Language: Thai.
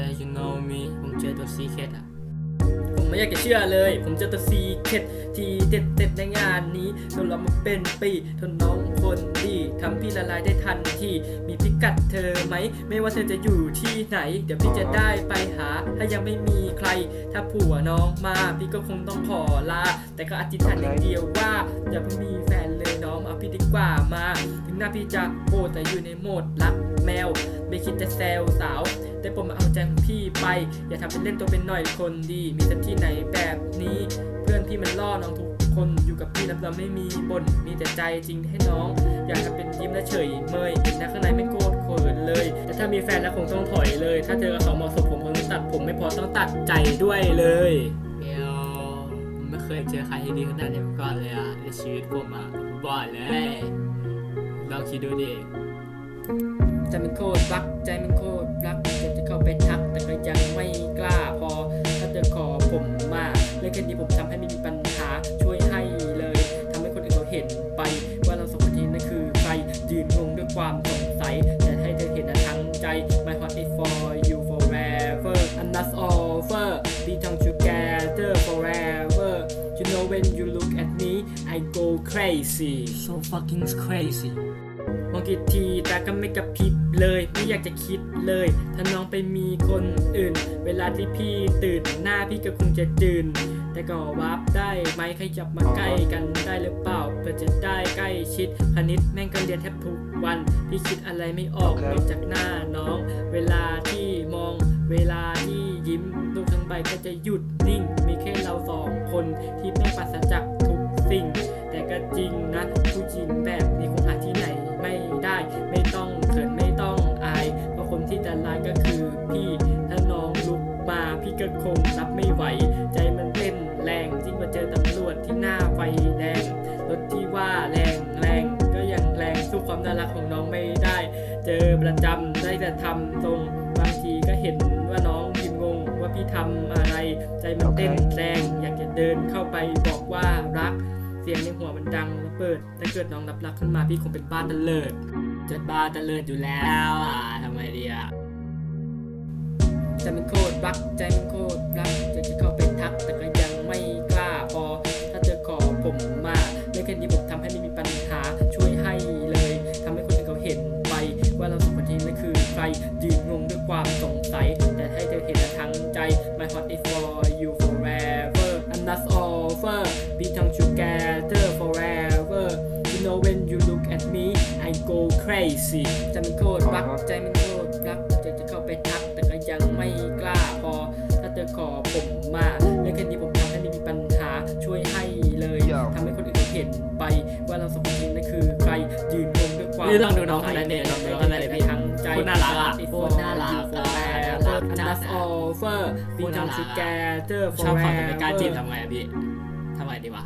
yeah you know me ผมเจอตัวซีเคทอะผมไม่อยากจะเชื่อเลย ผมเจอตัวซีเคทที่เด็ดเด็ดในงานนี้โดนเรามาเป็นปีทนน้องคนดีทำพี่ละลายได้ทันทีมีพิกัดเธอไหม ไม่ว่าเธอจะอยู่ที่ไหน เดี๋ยวพี่จะได้ไปหา ถ้ายังไม่มีใคร ถ้าผัวน้องมา พี่ก็คงต้องขอลา แต่ก็อธิษฐานอย่างเดียวว่า อย่าเพิ่งมีแฟนเลยน้องเอาพี่ดีกว่ามา หน้าพี่จะโหดแต่อยู่ในโหมดรักแมว ไม่คิดจะแซวสาวได้โปรดมาเอาใจของพี่ไป อย่าทำเป็นเล่นตัวเป็นหน่อยคนดี มีสักที่ไหนแบบนี้ เพื่อนพี่มันล่อน้องทุกคนอยู่กับพี่รับรองไม่มีบ่นมีแต่ใจจริงให้น้อง อยากทำเป็นยิ้มและเฉยเมยนนะข้างในไม่โกรธเขินเลย แต่ถ้ามีแฟนแล้วคงต้องถอยเลย ถ้าเจอกับเขาเหมาะสมผมคงตัดผมไม่พอต้องตัดใจด้วยเลยเอวไม่เคยเจอใครที่ดีขนาดนี้มาก่อนเลยอะในชีวิตผมอะบอกเลย ลองคิดดูดิใจมันโคตรรักใจมันโคตรรักอยากจะเข้าไปทัก แต่ก็ยังไม่กล้าพอ ถ้าเธอขอผมมาเรื่องแค่นี้ผมทำให้ไม่มีปัญหาช่วยให้เลยทำให้คนอื่นเขาเห็นไป look at me I go crazy so fucking crazy มองกี่ทีตาก็ไม่กระพริบเลย ไม่อยากจะคิดเลย ถ้าน้องไปมีคนอื่น เวลาที่พี่ตื่นหน้าพี่ก็คงจะจืนแต่ก็วับได้ไหมขยับมาใกล้กันได้หรือเปล่าเพื่อจะได้ใกล้ชิดคณิตแม่งก็เรียนแทบทุกวัน พี่คิดอะไรไม่ออกนอกจากหน้าน้อง เวลาที่มอง เวลาที่ยิ้มโลกทั้งใบก็จะหยุดนิ่ง มีแค่เราสองคนที่ไม่ปราศจากทุกสิ่ง แต่ก็จริงนะผู้หญิงแบบนี้คงหาที่ไหนไม่ได้ ไม่ต้องเขินไม่ต้องอาย เพราะคนที่จะร้ายก็คือพี่ถ้าน้องลุกมาพี่ก็คงรับไม่ไหว ใจมันเต้นแรงยิ่งกว่าเจอตำรวจที่หน้าไฟแดงรถที่ว่าแรงแรงก็ยังแรงสู้ความน่ารักของน้องไม่ได้ เจอประจำได้แต่ทำตรง เห็นว่าน้องพิมพ์งงว่าพี่ทำอะไร ใจมันเต้นแรง อยากจะเดินเข้าไปบอกว่ารัก เสียงในหัวมันดังระเบิดถ้าเกิดน้องรับรักขึ้นมาพี่คงเป็นบ้านตะเลิดจะบ้านตะเลิดอยู่แล้วอะทำไมดีอะใจมันโคตรรักใจมันโคตรรักอยากจะเข้าไปทัก แต่ก็ยังไม่กล้าพอ ถ้าเธอขอผมมาเรื่องแค่นี้ผมทำให้ไม่มีปัญหาช่วยให้เลยทำให้คนอื่นเขาเห็นไป ว่าเราสองคนนี้นั่นคือใครยืน ใจ My heart is for you forever and that's offer be tongue together forever you know when you look at me I go crazy ใจมันโคตรรักใจมันโคตรรักอยากจะเข้าไปทักแต่ก็ยังไม่กล้าพอ ถ้าเธอขอผมมาเรื่องแค่นี้ผมทำให้ไม่มีปัญหาช่วยให้เลยทำให้คนอื่นเขาเห็นไป ว่าเราสองคนนี้นั่นคือใครยืนงงด้วยความนี่ลองดูน้องคนนั้นเนี่ยลองดูน้องคนนั้นเนี่ยพี่ทั้ง น่ารัก and that's offer be โคตรน่า tongue รัก together ชอบฟังแต่ไม่กล้าจีบ forever ทำไงอะพี่ทำไงดีวะ